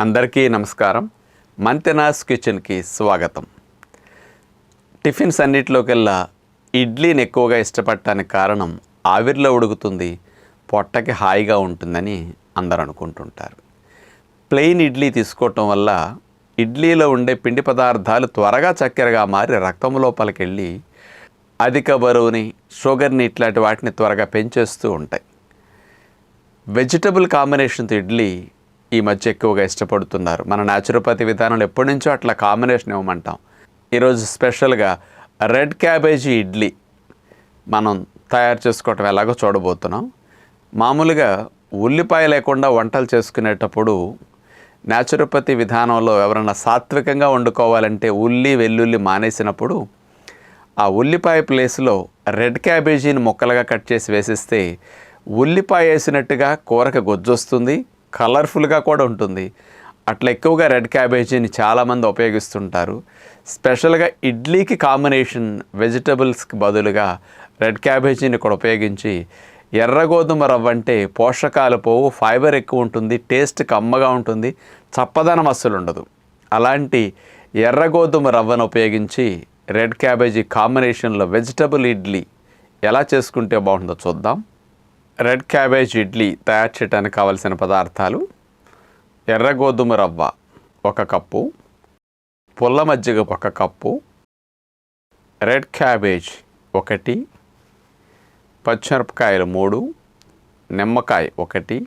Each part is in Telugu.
అందరికీ నమస్కారం. మంతెనాస్ కిచెన్కి స్వాగతం. టిఫిన్స్ అన్నిటిలోకెల్లా ఇడ్లీని ఎక్కువగా ఇష్టపడటానికి కారణం ఆవిరిలో ఉడుకుతుంది పొట్టకి హాయిగా ఉంటుందని అందరూ అనుకుంటుంటారు. ప్లెయిన్ ఇడ్లీ తీసుకోవటం వల్ల ఇడ్లీలో ఉండే పిండి పదార్థాలు త్వరగా చక్కెరగా మారి రక్తం లోపలికి వెళ్ళి అధిక బరువుని షుగర్ని ఇట్లాంటి వాటిని త్వరగా పెంచేస్తూ ఉంటాయి. వెజిటబుల్ కాంబినేషన్తో ఇడ్లీ ఈ మధ్య ఎక్కువగా ఇష్టపడుతున్నారు. మన న్యాచురోపతి విధానంలో ఎప్పటి నుంచో అట్లా కాంబినేషన్ ఇవ్వమంటాం. ఈరోజు స్పెషల్గా రెడ్ క్యాబేజీ ఇడ్లీ మనం తయారు చేసుకోవటం ఎలాగో చూడబోతున్నాం. మామూలుగా ఉల్లిపాయ లేకుండా వంటలు చేసుకునేటప్పుడు న్యాచురోపతి విధానంలో ఎవరైనా సాత్వికంగా వండుకోవాలంటే ఉల్లి వెల్లుల్లి మానేసినప్పుడు ఆ ఉల్లిపాయ ప్లేస్లో రెడ్ క్యాబేజీని ముక్కలుగా కట్ చేసి వేసిస్తే ఉల్లిపాయ వేసినట్టుగా కూరకు గొజ్జొస్తుంది. కలర్ఫుల్గా కూడా ఉంటుంది. అట్లా ఎక్కువగా రెడ్ క్యాబేజీని చాలామంది ఉపయోగిస్తుంటారు. స్పెషల్గా ఇడ్లీకి కాంబినేషన్ వెజిటబుల్స్కి బదులుగా రెడ్ క్యాబేజీని కూడా ఉపయోగించి ఎర్ర గోధుమ రవ్వ అంటే పోషకాలు పోవు ఫైబర్ ఎక్కువ ఉంటుంది టేస్ట్ కమ్మగా ఉంటుంది చప్పదనం అస్సలు ఉండదు. అలాంటి ఎర్ర గోధుమ రవ్వను ఉపయోగించి రెడ్ క్యాబేజీ కాంబినేషన్లో వెజిటబుల్ ఇడ్లీ ఎలా చేసుకుంటే బాగుంటుందో చూద్దాం. రెడ్ క్యాబేజ్ ఇడ్లీ తయారు చేయడానికి కావలసిన పదార్థాలు ఎర్ర గోధుమ రవ్వ ఒక కప్పు పుల్ల మజ్జిగ ఒక కప్పు రెడ్ క్యాబేజ్ ఒకటి పచ్చిమిరపకాయలు మూడు నిమ్మకాయ ఒకటి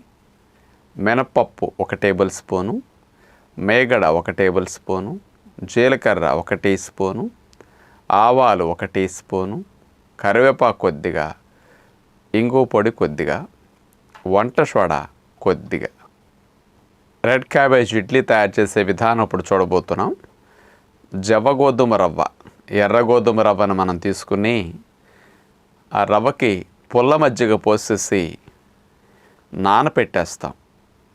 మినపప్పు ఒక టేబుల్ స్పూను మేగడ ఒక టేబుల్ స్పూను జీలకర్ర ఒక టీ స్పూను ఆవాలు ఒక టీ స్పూను కరివేపాకు కొద్దిగా ఇంగు పొడి కొద్దిగా వంట సోడా కొద్దిగా. రెడ్ క్యాబేజ్ ఇడ్లీ తయారు చేసే విధానం ఇప్పుడు చూడబోతున్నాం. జవ గోధుమ రవ్వ ఎర్ర గోధుమ రవ్వను మనం తీసుకుని ఆ రవ్వకి పుల్ల మజ్జిగ పోసేసి నానపెట్టేస్తాం.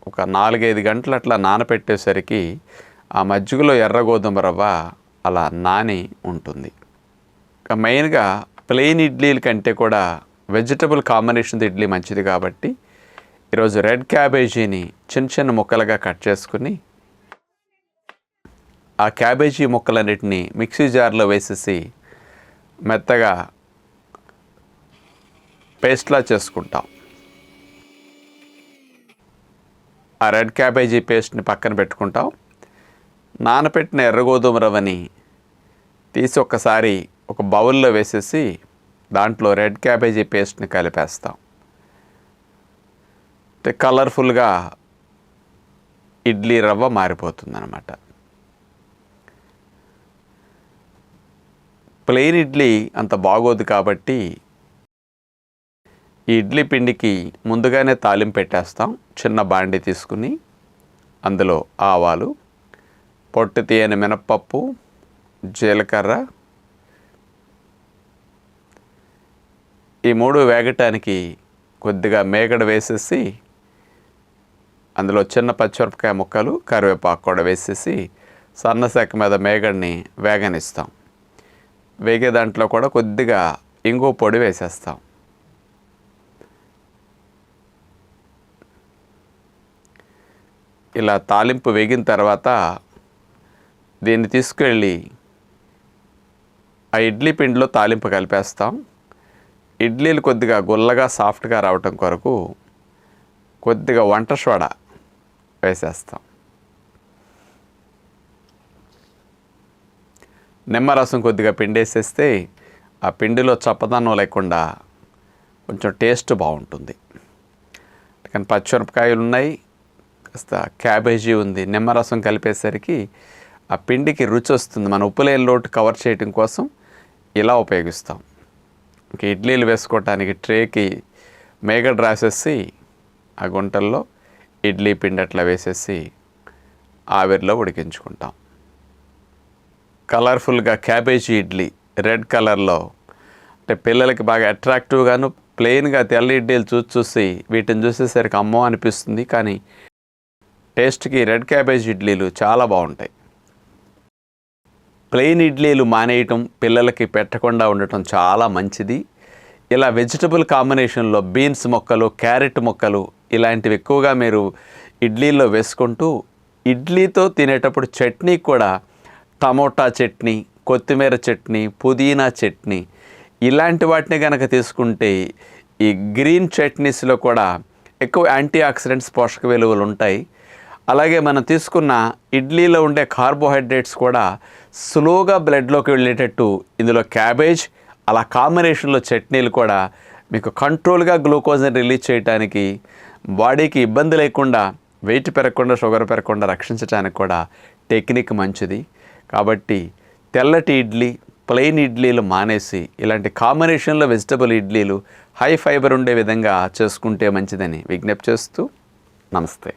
ఒక నాలుగైదు గంటలు అట్లా నానపెట్టేసరికి ఆ మజ్జిగలో ఎర్ర గోధుమ రవ్వ అలా నాని ఉంటుంది. ఇక మెయిన్గా ప్లెయిన్ ఇడ్లీల కంటే కూడా వెజిటబుల్ కాంబినేషన్ ఇడ్లీ మంచిది కాబట్టి ఈరోజు రెడ్ క్యాబేజీని చిన్న చిన్న ముక్కలుగా కట్ చేసుకుని ఆ క్యాబేజీ ముక్కలన్నిటిని మిక్సీ జార్లో వేసేసి మెత్తగా పేస్ట్లా చేసుకుంటాం. ఆ రెడ్ క్యాబేజీ పేస్ట్ని పక్కన పెట్టుకుంటాం. నానపెట్టిన ఎర్రగోధుమ రవ్వని తీసి ఒక్కసారి ఒక బౌల్లో వేసేసి దాంట్లో రెడ్ క్యాబేజీ పేస్ట్ని కలిపేస్తాం. అంటే కలర్ఫుల్గా ఇడ్లీ రవ్వ మారిపోతుందన్నమాట. ప్లెయిన్ ఇడ్లీ అంత బాగోదు కాబట్టి ఈ ఇడ్లీ పిండికి ముందుగానే తాలింపు పెట్టేస్తాం. చిన్న బాండి తీసుకుని అందులో ఆవాలు పొట్టు తీయని మినప్పప్పు జీలకర్ర ఈ మూడు వేగటానికి కొద్దిగా మేగడ వేసేసి అందులో చిన్న పచ్చిమిరపకాయ ముక్కలు కరివేపాకు కూడా వేసేసి సన్నశాఖ మీద మేగడిని వేగనిస్తాం. వేగే దాంట్లో కూడా కొద్దిగా ఇంగు పొడి వేసేస్తాం. ఇలా తాలింపు వేగిన తర్వాత దీన్ని తీసుకెళ్ళి ఆ ఇడ్లీ పిండిలో తాలింపు కలిపేస్తాం. ఇడ్లీలు కొద్దిగా గుల్లగా సాఫ్ట్గా రావటం కొరకు కొద్దిగా వంట సోడా వేసేస్తాం. నిమ్మరసం కొద్దిగా పిండేసేస్తే ఆ పిండిలో చప్పదనం లేకుండా కొంచెం టేస్ట్ బాగుంటుంది. కానీ పచ్చిమిరపకాయలు ఉన్నాయి కాస్త క్యాబేజీ ఉంది నిమ్మరసం కలిపేసరికి ఆ పిండికి రుచి వస్తుంది. మన ఉప్పులేని లోటు కవర్ చేయడం కోసం ఇలా ఉపయోగిస్తాం. ఇంక ఇడ్లీలు వేసుకోవటానికి ట్రేకి మేగడ్ రాసేసి ఆ గుంటల్లో ఇడ్లీ పిండి అట్లా వేసేసి ఆవిరిలో ఉడికించుకుంటాం. కలర్ఫుల్గా క్యాబేజీ ఇడ్లీ రెడ్ కలర్లో అంటే పిల్లలకి బాగా అట్రాక్టివ్గాను ప్లెయిన్గా తెల్ల ఇడ్లీలు చూసి చూసి వీటిని చూసేసరికి అమ్మో అనిపిస్తుంది. కానీ టేస్ట్కి రెడ్ క్యాబేజ్ ఇడ్లీలు చాలా బాగుంటాయి. ప్లెయిన్ ఇడ్లీలు మానేయటం పిల్లలకి పెట్టకుండా ఉండటం చాలా మంచిది. ఇలా వెజిటబుల్ కాంబినేషన్లో బీన్స్ మొక్కలు క్యారెట్ మొక్కలు ఇలాంటివి ఎక్కువగా మీరు ఇడ్లీలో వేసుకుంటూ ఇడ్లీతో తినేటప్పుడు చట్నీ కూడా టమోటా చట్నీ కొత్తిమీర చట్నీ పుదీనా చట్నీ ఇలాంటి వాటిని కనుక తీసుకుంటే ఈ గ్రీన్ చట్నీస్లో కూడా ఎక్కువ యాంటీ ఆక్సిడెంట్స్ పోషక విలువలు ఉంటాయి. అలాగే మనం తీసుకున్న ఇడ్లీలో ఉండే కార్బోహైడ్రేట్స్ కూడా స్లోగా బ్లడ్లోకి వెళ్ళేటట్టు ఇందులో క్యాబేజ్ అలా కాంబినేషన్లో చట్నీలు కూడా మీకు కంట్రోల్గా గ్లూకోజ్ని రిలీజ్ చేయడానికి బాడీకి ఇబ్బంది లేకుండా వెయిట్ పెరగకుండా షుగర్ పెరగకుండా రక్షించడానికి కూడా టెక్నిక్ మంచిది. కాబట్టి తెల్లటి ఇడ్లీ ప్లెయిన్ ఇడ్లీలు మానేసి ఇలాంటి కాంబినేషన్లో వెజిటబుల్ ఇడ్లీలు హై ఫైబర్ ఉండే విధంగా చేసుకుంటే మంచిదని విజ్ఞప్తి చేస్తూ నమస్తే.